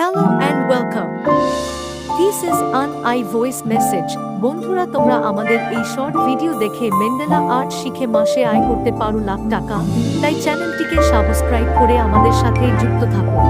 Hello and welcome this is an I voice message বন্ধুরা, তোমরা আমাদের এই শর্ট ভিডিও দেখে মেন্ডেলা আর্ট শিখে মাসে আয় করতে পারো লাখ টাকা। তাই চ্যানেলটিকে সাবস্ক্রাইব করে আমাদের সাথে যুক্ত থাকো।